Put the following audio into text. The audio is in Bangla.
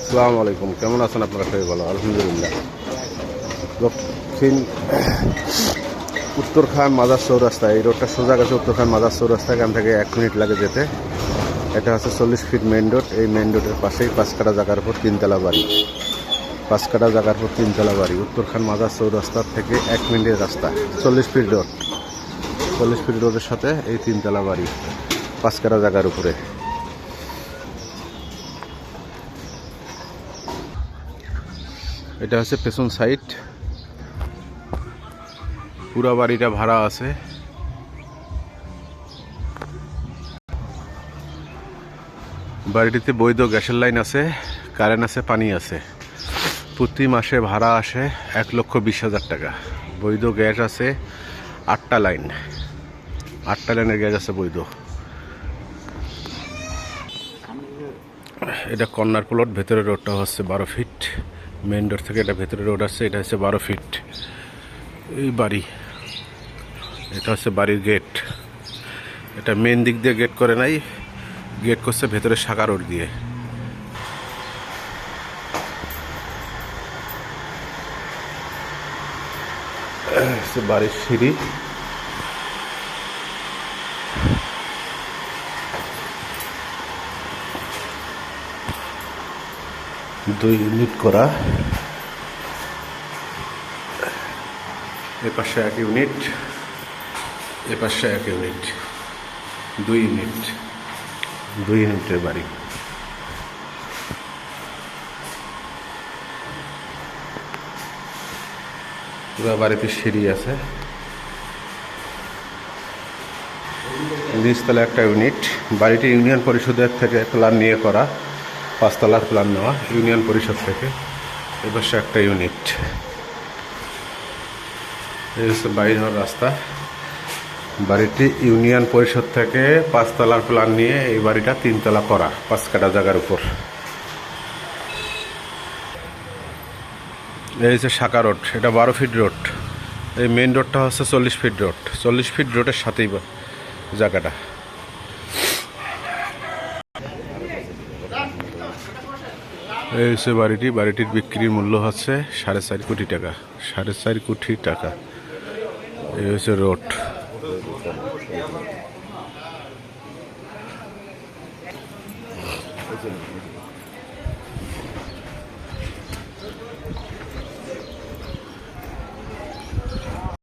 আসসালামু আলাইকুম। কেমন আছেন আপনারা? সবাই ভালো। আলহামদুলিল্লাহ। দক্ষিণ উত্তরখান মাজার চৌরাস্তা। এই রোডটা সোজা গেছে উত্তরখান মাজার চৌরাস্তা। এখান থেকে এক মিনিট লাগে যেতে। এটা হচ্ছে চল্লিশ ফিট মেইন রোড এই মেইন রোডের পাশেই পাঁচকাটা জায়গার উপর তিনতলা বাড়ি। পাঁচকাটা জায়গার উপর তিনতলা বাড়ি। উত্তরখান মাজার চৌরাস্তার থেকে এক মিনিটের রাস্তা। চল্লিশ ফিট রোড চল্লিশ ফিট রোডের সাথে এই তিনতলা বাড়ি। পাঁচকাটা জায়গার উপরে। এটা হচ্ছে পেছন সাইড। পুরা বাড়িটা ভাড়া আছে। বাড়িটিতে বৈধ গ্যাসের লাইন আছে, কারেন্ট আছে, পানি আছে। প্রতি মাসে ভাড়া আসে এক লক্ষ বিশ হাজার টাকা। বৈধ গ্যাস আছে আটটা লাইন। আটটা লাইনের গ্যাস আছে বৈধ। এটা কর্নার প্লট, ভেতরের রোডটা হচ্ছে বারো ফিট। মেন রোড থেকে এটা ভেতরে রোড আছে, এটা হচ্ছে বারো ফিট। এই বাড়ি, এটা হচ্ছে বাড়ির গেট এটা মেন দিক দিয়ে গেট করে নাই গেট করছে ভেতরে শাখা রোড দিয়ে। বাড়ির সিঁড়ি। দুই ইউনিট করা। এ পাশে এক ইউনিট এ পাশে এক ইউনিট দুই ইউনিট। দুই ইউনিটের বাড়ি। পুরো বাড়িতে সিঁড়ি আছে। নিচতলা একটা ইউনিট বাড়িটি ইউনিয়ন পরিষদের থেকে প্ল্যান নিয়ে করা। পাঁচতলার প্ল্যান নেওয়া, ইউনিয়ন পরিষদ থেকে। এবার সে একটা ইউনিট এই হচ্ছে বাইরে হওয়ার রাস্তা। বাড়িটি ইউনিয়ন পরিষদ থেকে পাঁচতলার প্ল্যান নিয়ে এই বাড়িটা তিনতলা করা, পাঁচ কাটা জায়গার উপর। এই হচ্ছে শাখা রোড, এটা বারো ফিট রোড এই মেন রোডটা হচ্ছে চল্লিশ ফিট রোড চল্লিশ ফিট রোডের সাথেই জায়গাটা। এই হচ্ছে বাড়িটি, বাড়িটির বিক্রির মূল্য হচ্ছে সাড়ে চার কোটি টাকা, সাড়ে চার কোটি টাকা। এই হচ্ছে রোড।